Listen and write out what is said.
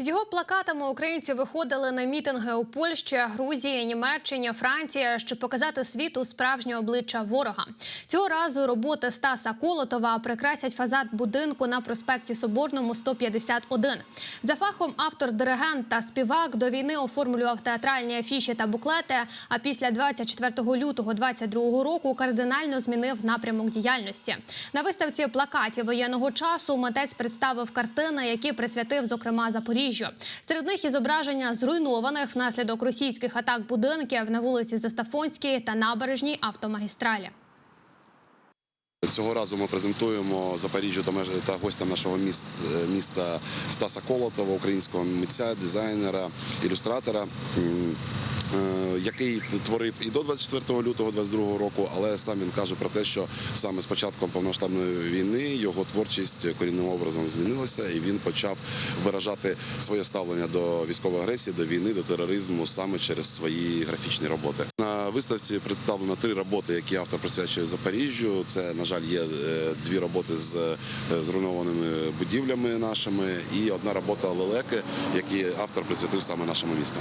З його плакатами українці виходили на мітинги у Польщі, Грузії, Німеччині, Франції, щоб показати світу справжнє обличчя ворога. Цього разу роботи Стаса Колотова прикрасять фасад будинку на проспекті Соборному 151. За фахом автор, диригент та співак до війни оформлював театральні афіші та буклети. А після 24 лютого 22 року кардинально змінив напрямок діяльності. На виставці плакатів воєнного часу митець представив картини, які присвятив, зокрема, Запоріжжю. Серед них і зображення зруйнованих внаслідок російських атак будинків на вулиці Застафонській та набережній автомагістралі. Цього разу ми презентуємо Запоріжжю та меж- та гостям нашого міст- міста Стаса Колотова, українського митця, дизайнера, ілюстратора. Е, Який творив і до 24 лютого 22 року, але сам він каже про те, що саме з початком повномасштабної війни його творчість корінним образом змінилася, і він почав виражати своє ставлення до військової агресії, до війни, до тероризму саме через свої графічні роботи. На виставці представлено три роботи, які автор присвячує Запоріжжю. Це, на жаль, є е, дві роботи з е, зруйнованими будівлями нашими, і одна робота лелеки, які автор присвятив саме нашому місту.